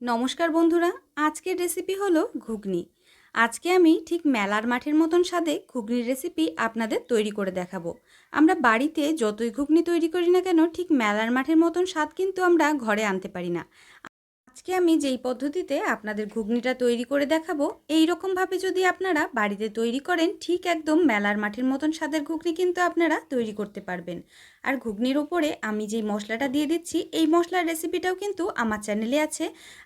নমস্কার বন্ধুরা, আজকের রেসিপি হলো ঘুগনি। আজকে আমি ঠিক মেলার মাঠের মতন স্বাদে ঘুগনির রেসিপি আপনাদের তৈরি করে দেখাবো। আমরা বাড়িতে যতই ঘুগনি তৈরি করি না কেন, ঠিক মেলার মাঠের মতন স্বাদ কিন্তু আমরা ঘরে আনতে পারি না। আজকে আমি যেই পদ্ধতিতে আপনাদের ঘুগনিটা তৈরি করে দেখাবো এই রকমভাবে যদি আপনারা বাড়িতে তৈরি করেন, ঠিক একদম মেলার মাঠের মতন স্বাদের ঘুগনি কিন্তু আপনারা তৈরি করতে পারবেন। আর ঘুগনির ওপরে আমি যেই মশলাটা দিয়ে দিচ্ছি, এই মশলার রেসিপিটাও কিন্তু আমার চ্যানেলে আছে,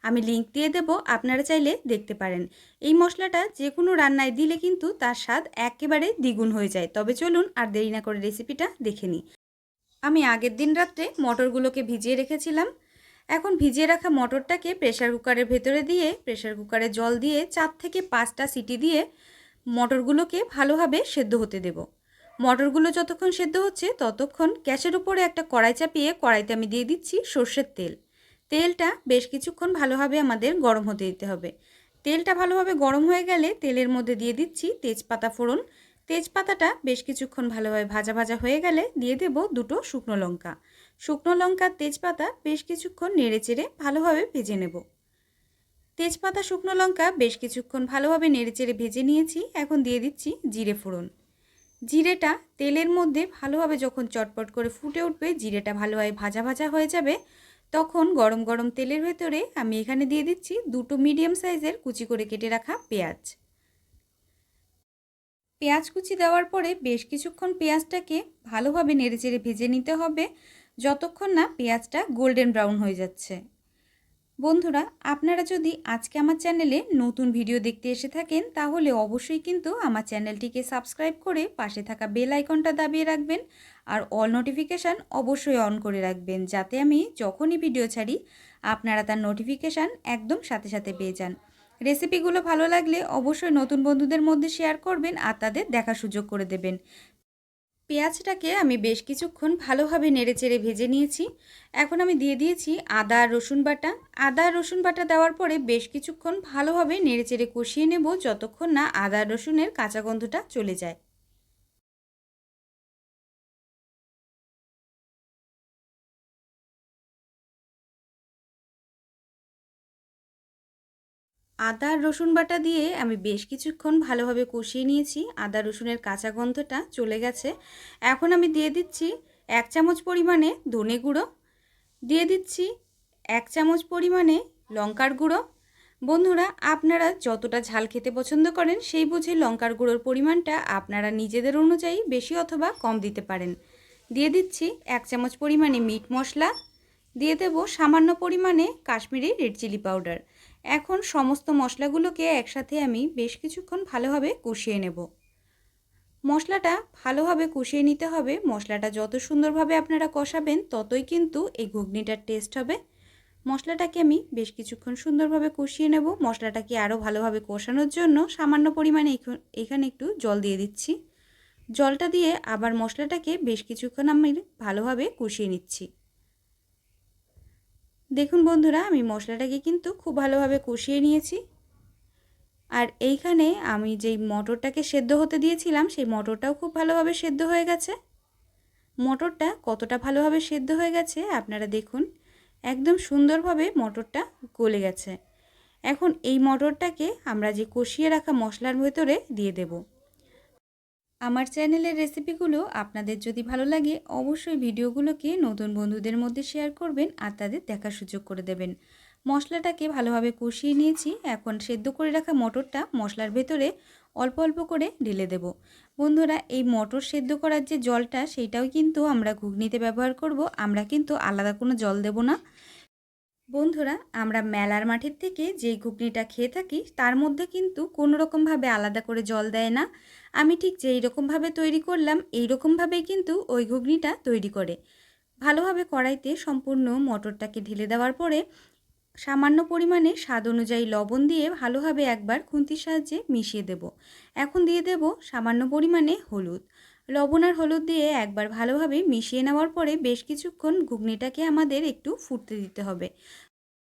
আমি লিংক দিয়ে দেব, আপনারা চাইলে দেখতে পারেন। এই মশলাটা যে কোনো রান্নায় দিলে কিন্তু তার স্বাদ একেবারে দ্বিগুণ হয়ে যায়। তবে চলুন আর দেরি না করে রেসিপিটা দেখে নিই। আমি আগের দিন রাত্রে মটরগুলোকে ভিজিয়ে রেখেছিলাম এখন ভিজিয়ে রাখা মটরটাকে প্রেশার কুকারের ভেতরে দিয়ে প্রেশার কুকারে জল দিয়ে চার থেকে পাঁচটা সিটি দিয়ে মটরগুলোকে ভালোভাবে সেদ্ধ হতে দেব। মটরগুলো যতক্ষণ সেদ্ধ হচ্ছে ততক্ষণ গ্যাসের উপরে একটা কড়াই চাপিয়ে কড়াইতে আমি দিয়ে দিচ্ছি সর্ষের তেল। তেলটা বেশ কিছুক্ষণ ভালোভাবে আমাদের গরম হতে দিতে হবে। তেলটা ভালোভাবে গরম হয়ে গেলে তেলের মধ্যে দিয়ে দিচ্ছি তেজপাতা ফোড়ন। তেজপাতাটা বেশ কিছুক্ষণ ভালোভাবে ভাজা ভাজা হয়ে গেলে দিয়ে দেব দুটো শুকনো লঙ্কা। শুকনো লঙ্কার তেজপাতা বেশ কিছুক্ষণ নেড়েচেড়ে ভালোভাবে ভেজে নেব। তেজপাতা, শুকনো লঙ্কা বেশ কিছুক্ষণ ভালোভাবে নেড়েচেড়ে ভেজে নিয়েছি। এখন দিয়ে দিচ্ছি জিরে ফোড়ন। জিরেটা তেলের মধ্যে ভালোভাবে যখন চটপট করে ফুটে উঠবে, জিরেটা ভালোভাবে ভাজা ভাজা হয়ে যাবে, তখন গরম গরম তেলের ভেতরে আমি এখানে দিয়ে দিচ্ছি দুটো মিডিয়াম সাইজের কুচি করে কেটে রাখা পেঁয়াজ। পেঁয়াজ কুচি দেওয়ার পরে বেশ কিছুক্ষণ পেঁয়াজটাকে ভালোভাবে নেড়েচেড়ে ভেজে নিতে হবে। যতক্ষণ না পেঁয়াজটা গোল্ডেন ব্রাউন হয়ে যাচ্ছে। বন্ধুরা, আপনারা যদি আজকে আমার চ্যানেলে নতুন ভিডিও দেখতে এসে থাকেন, তাহলে অবশ্যই কিন্তু আমার চ্যানেলটিকে সাবস্ক্রাইব করে পাশে থাকা বেল আইকনটা দাবিয়ে রাখবেন আর অল নোটিফিকেশান অবশ্যই অন করে রাখবেন, যাতে আমি যখনই ভিডিও ছাড়ি, আপনারা তার নোটিফিকেশান একদম সাথে সাথে পেয়ে যান। রেসিপিগুলো ভালো লাগলে অবশ্যই নতুন বন্ধুদের মধ্যে শেয়ার করবেন আর তাদের দেখা সুযোগ করে দেবেন। পেঁয়াজটাকে আমি বেশ কিছুক্ষণ ভালোভাবে নেড়েচেড়ে ভেজে নিয়েছি। এখন আমি দিয়ে দিয়েছি আদা, রসুন বাটা। আদা, রসুন বাটা দেওয়ার পরে বেশ কিছুক্ষণ ভালোভাবে নেড়েচেড়ে কষিয়ে নেব যতক্ষণ না আদা, রসুনের কাঁচা গন্ধটা চলে যায়। আদা, রসুন বাটা দিয়ে আমি বেশ কিছুক্ষণ ভালোভাবে কষিয়ে নিয়েছি। আদা, রসুনের কাঁচা গন্ধটা চলে গেছে। এখন আমি দিয়ে দিচ্ছি এক চামচ পরিমাণে ধনে গুঁড়ো। দিয়ে দিচ্ছি এক চামচ পরিমাণে লঙ্কার গুঁড়ো। বন্ধুরা, আপনারা যতটা ঝাল খেতে পছন্দ করেন, সেই বুঝে লঙ্কার গুঁড়োর পরিমাণটা আপনারা নিজেদের অনুযায়ী বেশি অথবা কম দিতে পারেন। দিয়ে দিচ্ছি এক চামচ পরিমাণে মিট মশলা। দিয়ে দেব সামান্য পরিমাণে কাশ্মীরি রেড চিলি পাউডার। এখন সমস্ত মশলাগুলোকে একসাথে আমি বেশ কিছুক্ষণ ভালোভাবে কষিয়ে নেব। মশলাটা ভালোভাবে কষিয়ে নিতে হবে। মশলাটা যত সুন্দরভাবে আপনারা কষাবেন, ততই কিন্তু এই ঘুগনিটার টেস্ট হবে। মশলাটাকে আমি বেশ কিছুক্ষণ সুন্দরভাবে কষিয়ে নেব। মশলাটাকে আরও ভালোভাবে কষানোর জন্য সামান্য পরিমাণে এখানে একটু জল দিয়ে দিচ্ছি। জলটা দিয়ে আবার মশলাটাকে বেশ কিছুক্ষণ আমি ভালোভাবে কষিয়ে নিচ্ছি। দেখুন বন্ধুরা, আমি মশলাটাকে কিন্তু খুব ভালোভাবে কষিয়ে নিয়েছি। আর এইখানে আমি যেই মটরটাকে সেদ্ধ হতে দিয়েছিলাম, সেই মটরটাও খুব ভালোভাবে সেদ্ধ হয়ে গেছে। মটরটা কতটা ভালোভাবে সেদ্ধ হয়ে গেছে আপনারা দেখুন, একদম সুন্দরভাবে মটরটা গলে গেছে। এখন এই মটরটাকে আমরা যে কষিয়ে রাখা মশলার ভেতরে দিয়ে দেবো। আমার চ্যানেলের রেসিপিগুলো আপনাদের যদি ভালো লাগে, অবশ্যই ভিডিওগুলোকে নতুন বন্ধুদের মধ্যে শেয়ার করবেন আর তাদের দেখার সুযোগ করে দেবেন। মশলাটাকে ভালোভাবে কষিয়ে নিয়েছি। এখন সেদ্ধ করে রাখা মটরটা মশলার ভেতরে অল্প অল্প করে ঢেলে দেব। বন্ধুরা, এই মটর সেদ্ধ করার যে জলটা সেইটাও কিন্তু আমরা ঘুগনিতে ব্যবহার করব। আমরা কিন্তু আলাদা কোনো জল দেব না। বন্ধুরা, আমরা মেলার মাঠের থেকে যেই ঘুগনিটা খেয়ে থাকি, তার মধ্যে কিন্তু কোনো রকমভাবে আলাদা করে জল দেয় না। আমি ঠিক যেই রকমভাবে তৈরি করলাম, এই রকমভাবেই কিন্তু ওই ঘুগনিটা তৈরি করে। ভালোভাবে কড়াইতে সম্পূর্ণ মটরটাকে ঢেলে দেওয়ার পরে সামান্য পরিমাণে স্বাদ অনুযায়ী লবণ দিয়ে ভালোভাবে একবার খুন্তির সাহায্যে মিশিয়ে দেব। এখন দিয়ে দেব সামান্য পরিমাণে হলুদ। লবণ আর হলুদ দিয়ে একবার ভালোভাবে মিশিয়ে নেওয়ার পরে বেশ কিছুক্ষণ ঘুগনিটাকে আমাদের একটু ফুটতে দিতে হবে।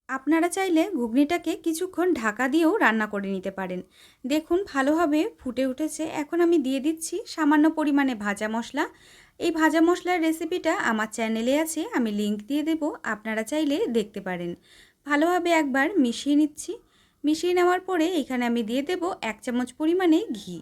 আপনারা চাইলে ঘুগনিটাকে কিছুক্ষণ ঢাকা দিয়েও রান্না করে নিতে পারেন। দেখুন, ভালোভাবে ফুটে উঠেছে। এখন আমি দিয়ে দিচ্ছি সামান্য পরিমাণে ভাজা মশলা। এই ভাজা মশলার রেসিপিটা আমার চ্যানেলে আছে, আমি লিংক দিয়ে দেব, আপনারা চাইলে দেখতে পারেন। ভালোভাবে একবার মিশিয়ে নিচ্ছি। মিশিয়ে নেওয়ার পরে এখানে আমি দিয়ে দেব এক চামচ পরিমাণে ঘি।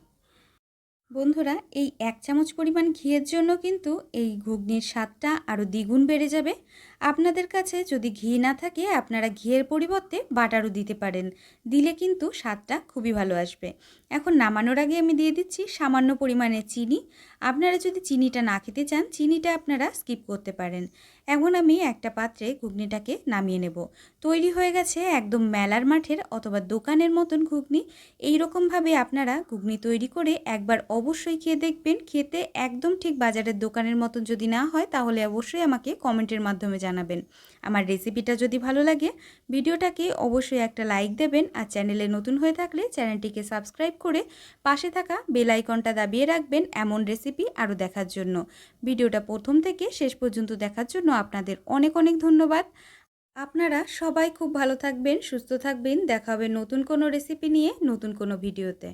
বন্ধুরা, এই এক চামচ পরিমাণ ঘিয়ের জন্য কিন্তু এই ঘুগনির স্বাদটা আরও দ্বিগুণ বেড়ে যাবে। আপনাদের কাছে যদি ঘি না থাকে, আপনারা ঘিয়ের পরিবর্তে বাটারও দিতে পারেন। দিলে কিন্তু স্বাদটা খুবই ভালো আসবে। এখন নামানোর আগে আমি দিয়ে দিচ্ছি সামান্য পরিমাণে চিনি। আপনারা যদি চিনিটা না খেতে চান, চিনিটা আপনারা স্কিপ করতে পারেন। এখন আমি একটা পাত্রে ঘুগনিটাকে নামিয়ে নেব। তৈরি হয়ে গেছে একদম মেলার মাঠের অথবা দোকানের মতন ঘুগনি। এইরকমভাবে আপনারা ঘুগনি তৈরি করে একবার অবশ্যই খেয়ে দেখবেন। খেতে একদম ঠিক বাজারের দোকানের মতন যদি না হয়, তাহলে অবশ্যই আমাকে কমেন্টের মাধ্যমে জানাবেন। আমার রেসিপিটা যদি ভালো লাগে, ভিডিওটাকে অবশ্যই একটা লাইক দেবেন আর চ্যানেলে নতুন হয়ে থাকলে চ্যানেলটিকে সাবস্ক্রাইব করে পাশে থাকা বেল আইকনটা দাবিয়ে রাখবেন এমন রেসিপি আরও দেখার জন্য। ভিডিওটা প্রথম থেকে শেষ পর্যন্ত দেখার জন্য আপনাদের অনেক অনেক ধন্যবাদ। আপনারা সবাই খুব ভালো থাকবেন, সুস্থ থাকবেন। দেখা হবে নতুন কোনো রেসিপি নিয়ে নতুন কোনো ভিডিওতে।